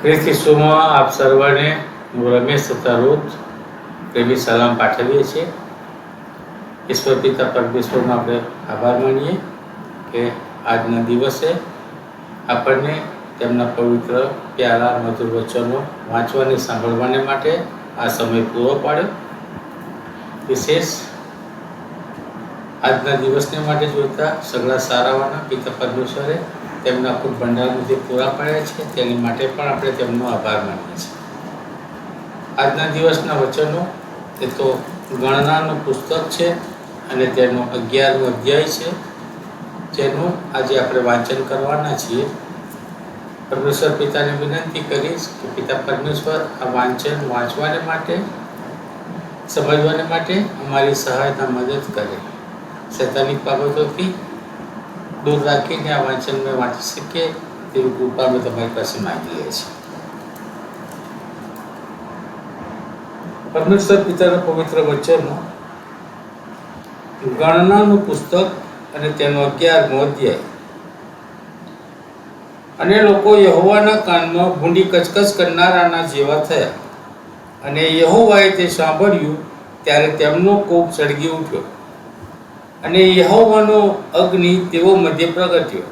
ખ્રિસ્તીસુમાં આપ સર્વને હું રમેશ રૂથ પ્રેમી સલામ પાઠવીએ છીએ. ઈશ્વર પિતા પરમેશ્વરનો આપણે આભાર માનીએ કે આજના દિવસે આપણને તેમના પવિત્ર, પ્યારા, મધુર વચનો વાંચવાને, સાંભળવાને માટે આ સમય પૂરો પાડ્યો. વિશેષ આજના દિવસને માટે જોતા સગળા સારાવાના પિતા પરમેશ્વરે તેમના ખૂબ ભંડારમાંથી પૂરા પાડ્યા છે. તેની માટે પણ આપણે તેમનો આભાર માનીએ છીએ. આજના દિવસના વચનો, એ તો ગણનાનું પુસ્તક છે અને તેનો અગિયારમો અધ્યાય છે, જેનું આજે આપણે વાંચન કરવાના છીએ. પરમેશ્વર પિતાને વિનંતી કરીશ કે પિતા પરમેશ્વર, આ વાંચન વાંચવાને માટે, સમજવાને માટે અમારી સહાયતા મદદ કરે. સૈતાનિક બાબતોથી દૂર રાખીને આ વાંચન મેં વાંચી શકીએ તેવી કૃપા અમે તમારી પાસે માંગીએ છીએ. પરમેશ્વર પિતાના પવિત્ર વચનો ગણનાનું પુસ્તક અને તેનો અગિયારમો અધ્યાય. અને લોકો યહોવાના કાનમાં ભૂંડી કચકચ કરનારાના જેવા થયા. અને યહોવાએ તે સાંભળ્યું, ત્યારે તેમનો કોપ સળગી ઉઠ્યો. અને યહોવાનો અગ્નિ તેઓ મધ્ય પ્રગટ્યો.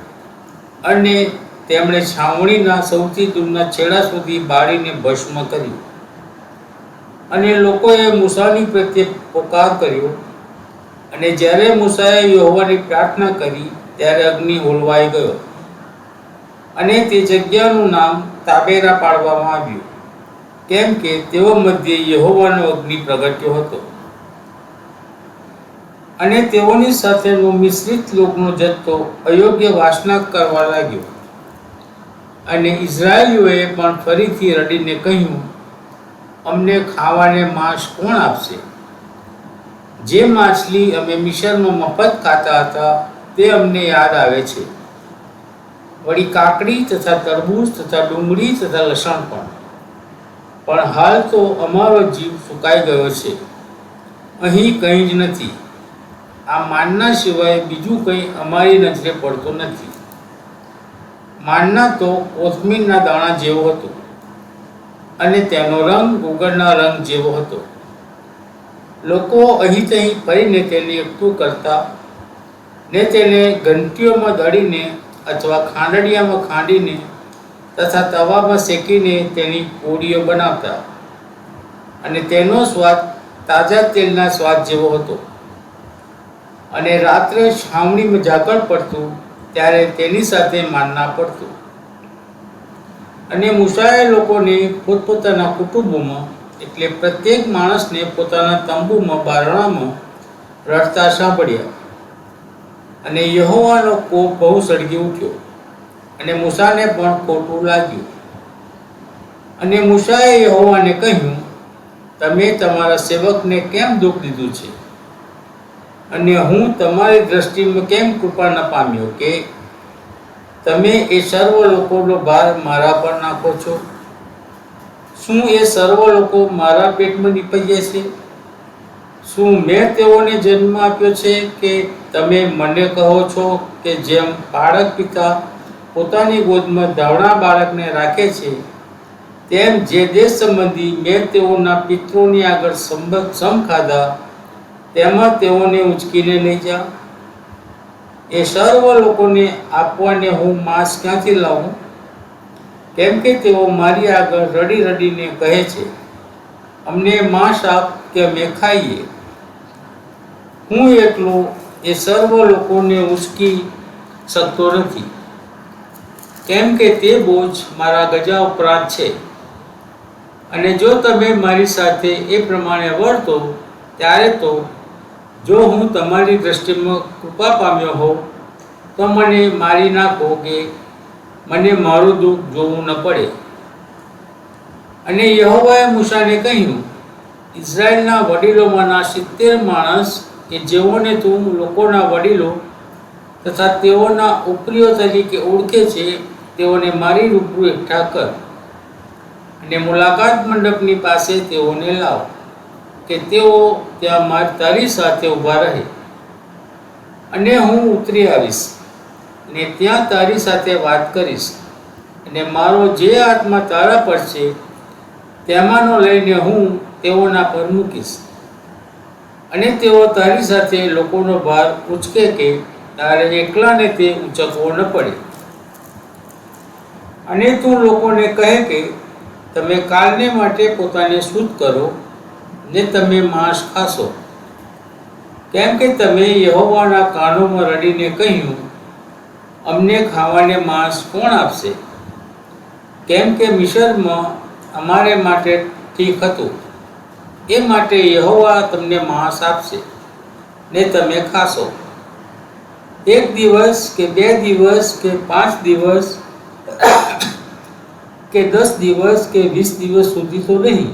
અને તેમણે છાવણીના સૌથી દૂરના છેડા સુધી બાળીને ભસ્મ કર્યું. અને લોકોએ મૂસાની પ્રત્યે પોકાર કર્યો. અને જ્યારે મૂસાએ યહોવાની પ્રાર્થના કરી, ત્યારે અગ્નિ હોલવાઈ ગયો. અને તે જગ્યાનું નામ તાબેરા પાડવામાં આવ્યું. કેમ કે તેઓ મધ્યે યહોવાનો અગ્નિ પ્રગટ્યો હતો. અને તેઓની સાથેનો મિશ્રિત લોકનો જથ્થો અયોગ્ય વાસના કરવા લાગ્યો. અને ઇઝરાયલીઓએ પણ ફરીથી રડીને કહ્યું, અમને ખાવાને માંસ કોણ આપશે? જે માછલી અમે મિશરમાં મફત ખાતા હતા, તે અમને યાદ આવે છે. વળી કાકડી તથા તરબૂચ તથા ડુંગળી તથા લસણ પણ. પણ હાલ તો અમારો જીવ સુકાઈ ગયો છે. અહીં કંઈ જ નથી. આ માનના સિવાય બીજું કંઈ અમારી નજરે પડતું નથી. માનના તો કોથમીરના દાણા જેવો હતો અને તેનો રંગ ગુગળના રંગ જેવો હતો. લોકો અહીં તહીં ફરીને તેને એકઠું કરતા ને તેને ઘંટીઓમાં દળીને અથવા ખાંડડિયામાં ખાંડીને તથા તવામાં શેકીને તેની પૂરીઓ બનાવતા. અને તેનો સ્વાદ તાજા તેલના સ્વાદ જેવો હતો. અને રાત્રે છાવણીમાં ઝાકળ પડતું, ત્યારે તેની સાથે માનના પડતું. અને મુસાએ લોકોને પોતપોતાના કુટુંબોમાં, એટલે પ્રત્યેક માણસને પોતાના તંબુમાં, બારણામાં રડતા સાંભળ્યા. અને યહોવાનો કોપ બહુ સળગી ઉઠ્યો. અને મૂસાને પણ ખોટું લાગ્યું. અને મૂસાએ યહોવાને કહ્યું, તમે તમારા સેવકને કેમ દુઃખ દીધું છે? અને હું તમારી દ્રષ્ટિમાં કેમ કૃપા ન પામ્યો કે તમે એ સર્વ લોકોનો ભાર મારા પર નાખો છો? શું એ સર્વ લોકો મારા પેટમાં નીપજે છે? શું મેં તેઓને જન્મ આપ્યો છે કે તમે મને કહો છો કે જેમ બાળક પિતા પોતાની ગોદમાં ધાવણા બાળકને રાખે છે, તેમ જે દેશ સંબંધી મેં તેઓના પિતૃની આગળ સંબંધ સમ ખાધા તેમાં તેઓને ઉંચકીને લઈ જાઓ એ સર્વ લોકોને આપવાને હું માંસ ક્યાંથી લાવું? કેમ કે તેઓ મારી આગળ રડી રડીને કહે છે, અમને માંસ આપ કે અમે ખાઈએ? હું એકલો એ સર્વ લોકોને ઉચકી શકતો નથી. કેમ કે તે બોજ મારા ગજા ઉપરાંત છે. અને જો તમે મારી સાથે એ પ્રમાણે વર્તો, ત્યારે તો જો હું તમારી દ્રષ્ટિમાં કૃપા પામ્યો હોઉં, તો મને મારી નાખો કે મને મારું દુઃખ જોવું ન પડે. અને યહોવાએ મૂસાને કહ્યું, ઇઝરાયલના વડીલોમાંના સિત્તેર માણસ કે જેઓને તું લોકોના વડીલો તથા તેઓના ઉપરીઓ તરીકે ઓળખે છે, તેઓને મારી રૂબરૂ એકઠા કર અને મુલાકાત મંડપની પાસે તેઓને લાવ. કે તેઓ ત્યાં માર તારી સાથે ઊભા રહે. અને હું ઉતરી આવીશ ને ત્યાં તારી સાથે વાત કરીશ. અને મારો જે આત્મા તારા પર છે, તેમાંનો લઈને હું તેઓના પર મૂકીશ. અને તેઓ તારી સાથે લોકોનો ભાર ઉચકે કે તારે એકલાને તે ઉચકવો ન પડે. અને તું લોકોને કહે કે, તમે કાલને માટે પોતાને શુદ્ધ કરો ને તમે માંસ ખાશો. કેમ કે તમે યહોવાના કાનોમાં રડીને કહ્યું, અમને ખાવાને માંસ કોણ આપશે? કેમ કે મિશરમાં અમારે માટે ઠીક હતું. એ માટે યહોવા તમને માંસ આપશે ને તમે ખાશો. એક દિવસ કે બે દિવસ કે પાંચ દિવસ કે દસ દિવસ કે વીસ દિવસ સુધી તો નહીં.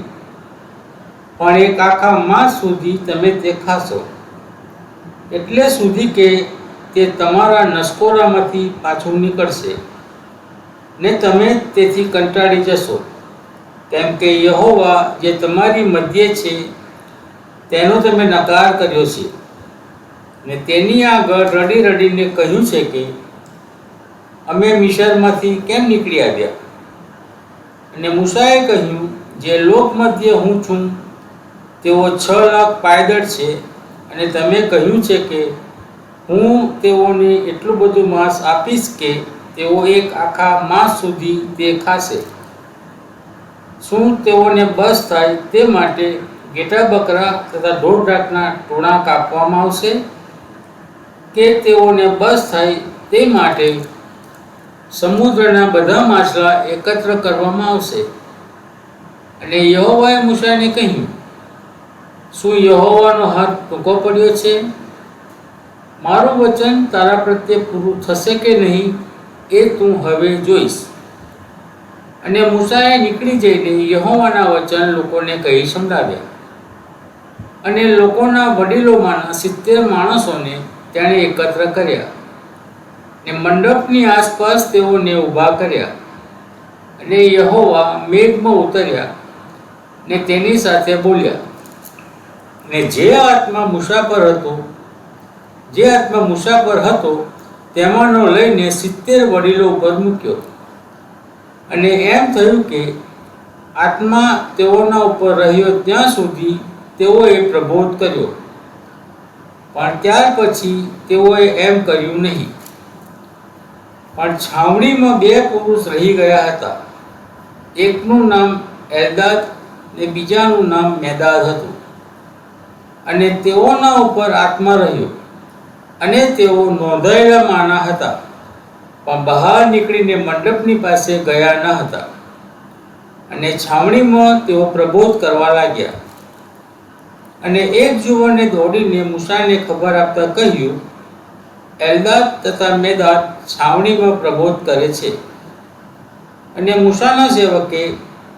પણ એક આખા માસ સુધી તમે તે ખાશો એટલે સુધી કે તે તમારા નસકોરામાંથી પાછું નીકળશે. ને તમે તેથી કંટાળી જશો. કેમ કે યહોવા જે તમારી મધ્યે છે, તેનો તમે નકાર કર્યો છે. ને તેની આગળ રડી રડીને કહ્યું છે કે, અમે મિશરમાંથી કેમ નીકળી આવ્યા? અને મૂસાએ કહ્યું, જે લોક મધ્ય હું છું તેઓ છ લાખ પાયદળ છે અને તમે કહ્યું છે કે હું તેઓને એટલું બધું માંસ આપીશ કે તેઓ એક આખા માસ સુધી તે ખાશે શું તેઓને બસ થાય તે માટે ઘેટા બકરા તથા ઢોર ઢાકના ટોણા કાપવામાં આવશે? કે તેઓને બસ થાય તે માટે સમુદ્રના બધા માછલા એકત્ર કરવામાં આવશે? અને યહોવાએ મૂસાને કહ્યું શું યહોવાનો હાથ ટૂંકો પડ્યો છે? મારું વચન તારા પ્રત્યે પૂરું થશે કે નહીં એ તું હવે જોઈશ. અને મૂસાએ નીકળી જઈને યહોવાના વચન લોકોને કહી સંભળાવ્યા અને લોકોના વડીલોમાંના સિત્તેર માણસોને તેણે એકત્ર કર્યા ને મંડપની આસપાસ તેઓને ઊભા કર્યા. અને યહોવા મેઘમાં ઉતર્યા ને તેની સાથે બોલ્યા ને જે આત્મા મુસાફર હતો, જે આત્મા મુસાફર હતો, તેમાંનો લઈને સિત્તેર વડીલો ઉપર મૂક્યો. અને એમ થયું કે આત્મા તેઓના ઉપર રહ્યો ત્યાં સુધી તેઓએ પ્રબોધ કર્યો. પણ ત્યાર પછી તેઓએ એમ કર્યું નહીં. પણ છાવણીમાં બે પુરુષ રહી ગયા હતા. એકનું નામ એલદાદ ને બીજાનું નામ મેદાદ હતું. અને તેઓના ઉપર આત્મા રહ્યો. અને તેઓ નોંધાયેલા માના હતા. પણ બહાર નીકળીને મંડપની પાસે ગયા ન હતા. અને છાવણીમાં તેઓ પ્રબોધ કરવા લાગ્યા. અને એક જુવાને દોડીને મુસાને ખબર આપતા કહ્યું, એલદાદ તથા મેદાદ છાવણીમાં પ્રબોધ કરે છે. અને મુસાના સેવકે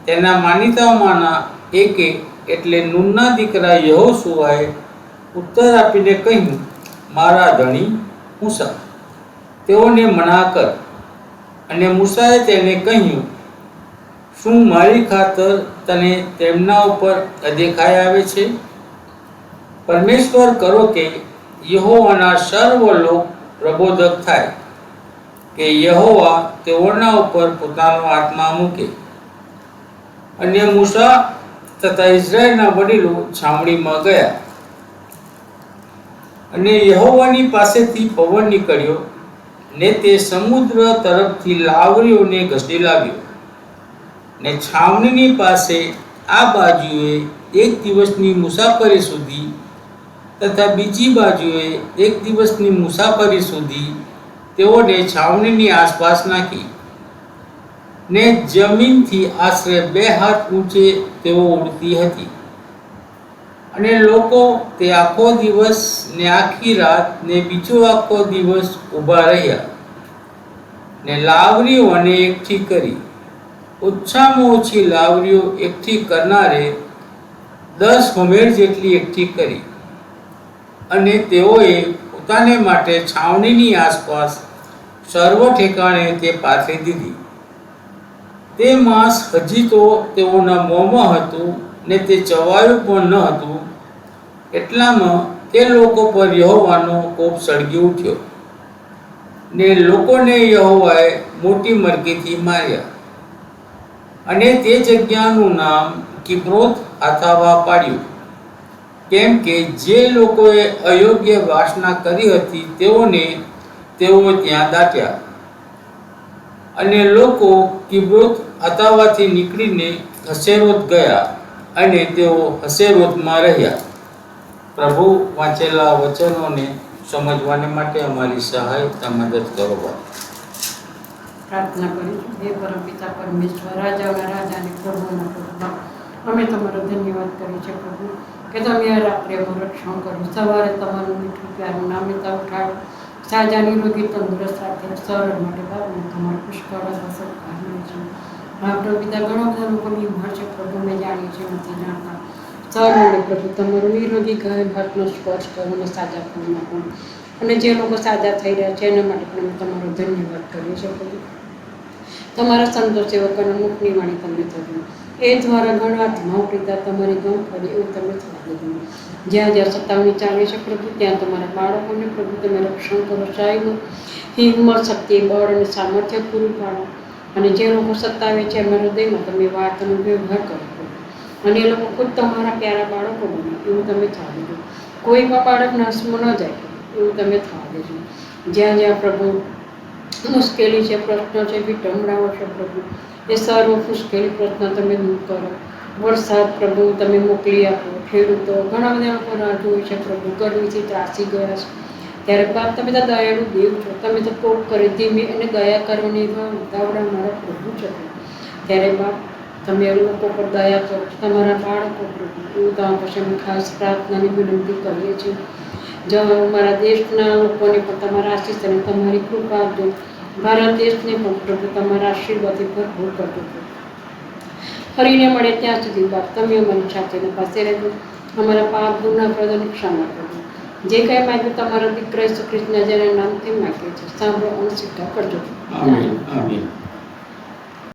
તેના માનીતાઓમાંના એકે એટલે નૂનના દીકરા યહોશુઆએ ઉત્તર આપીને કહ્યું, મારા ધણી મૂસા. તેઓને મના કર. અને મૂસાએ તેને કહ્યું, શું મારી ખાતર તને તેમના ઉપર અદેખાઈ આવે છે? પરમેશ્વર કરો કે યહોવાના સર્વ લોક પ્રબોધક થાય, કે યહોવા તેઓના ઉપર પોતાનો આત્મા મૂકે. અને મૂસા તથા ઇઝરાયલના વડીલો છાવણીમાં ગયા. અને યહોવાની પાસેથી પવન નીકળ્યો ને તે સમુદ્ર તરફથી લાવરીઓને ઘસડી લાવ્યો ને છાવણીની પાસે આ બાજુએ એક દિવસની મુસાફરી સુધી તથા બીજી બાજુએ એક દિવસની મુસાફરી સુધી તેઓને છાવણીની આસપાસ નાખી. ને જમીનથી આશરે બે હાથ ઊંચે તેઓ ઉડતી હતી. અને લોકો તે આખો દિવસ ને આખી રાત ને બીજો આખો દિવસ ઊભા રહ્યા ને લાવરીઓને એકઠી કરી. ઓછામાં ઓછી લાવરીઓ એકઠી કરનારે દસ હોમેર જેટલી એકઠી કરી. અને તેઓએ પોતાને માટે છાવણીની આસપાસ સર્વ ઠેકાણે તે પાથરી દીધી. તે માંસ હજી તો તેઓના મોંમાં હતું ને તે ચવાયું પણ ન હતું. એટલામાં તે લોકો પર યહોવાનો કોપ સળગી ઉઠ્યો ને લોકોને યહોવાએ મોટી મરકીથી માર્યા અને તે જગ્યાનું નામ કિબ્રોત અથાવા પાડ્યું. કેમ કે જે લોકોએ અયોગ્ય વાસના કરી હતી તેઓને તેઓ ત્યાં દાટ્યા. અને લોકો કિબ્રોત અતાવાથી નીકળીને હસેરોત ગયા અને તેઓ હસેરોતમાં રહ્યા. પ્રભુ વાંચેલા વચનોને સમજવાને માટે અમારી સહાયતા મદદ કરો પ્રાર્થના કરી હે પરમપિતા પરમેશ્વર, રાજાઓના રાજાને પ્રભુના પ્રભુમાં અમે તમારો ધન્યવાદ કરીએ છીએ પ્રભુ, કે તમે રાત્રે અમારું રક્ષણ કર્યું સવારે તમારું મીઠું પ્યારું નામિતા ઉઠાડ્યું સાજા નિરોગી તંદુરસ્ત રાખે સરળ માટે બાબુ તમારું પ્રભુ પિતા ઘણા બધા લોકોની ઉભર છે પ્રભુ મેં જાણીએ છીએ નથી જાણતા. સરળ પ્રભુ, તમારું નિરોગી ઘર હાથનો સ્પર્શ કરો અને સાજા પૂર્ણ પણ. અને જે લોકો સાજા થઈ રહ્યા છે, એના માટે પણ તમારો ધન્યવાદ કરીએ છીએ પ્રભુ. તમારા સંતો સેવકોના મુખની વાણી તમને થયું એ દ્વારા ઘણા ધમાવ પિતા તમારી ગમ ફરી એવું તમે થવા દીધું જ્યાં જ્યાં સત્તાવણી ચાલે છે પ્રભુ, ત્યાં તમારા બાળકોને પ્રભુ, તમે રક્ષણ કરો, સાહેબ. હિંમત, શક્તિ, બળ અને સામર્થ્ય પૂરું પાડો. અને જે લોકો સત્તાવે છે એમના હૃદયમાં તમે વાતનો વ્યવહાર કરો. અને એ લોકો ખુદ તમારા પ્યારા બાળકો બને, એવું તમે થવા દેજો કોઈ પણ બાળક નાશમાં ન જાય, એવું તમે થવા દેજો જ્યાં જ્યાં પ્રભુ મુશ્કેલી છે, પ્રશ્નો છે વિટમણાઓ છે પ્રભુ, એ સર્વ મુશ્કેલી પ્રશ્ન તમે દૂર કરો. વરસાદ પ્રભુ તમે મોકલી આપો, ખેડૂતો ઘણા બધા લોકો રાહ જોઈ છે પ્રભુ, ગરમીથી ત્રાસી ગયા છે. ત્યારે બાપ, તમે તો દયાળુ દેવ છો. તમે તો કોક કરી, ધીમે અને દયા કરવાની ઉતાવળા મારા પ્રભુ છો ત્યારે બાપ, તમે લોકો પર દયા કરો તમારા બાળકો પ્રભુ. એવું તમારા પાસે અમે ખાસ પ્રાર્થનાની વિનંતી કરીએ છીએ. જો મારા દેશના લોકોને પણ તમારા આશીષ અને તમારી કૃપા આપજો ભારત દેશને પણ પ્રભુ તમારા આશીર્વાદથી ભરપૂર કરજો. ફરીને મળે ત્યાં સુધી બાપ, તમે અમારી સાથે પાસે રહેજો. અમારા પાપ ગુના પ્રદાન ક્ષમા કરજો. જે કંઈ માગ્યું તમારો દીકરો શ્રી કૃષ્ણ જેના નામથી માગ્યું છે. સાંભળો અને કરજો. આમીન આમીન.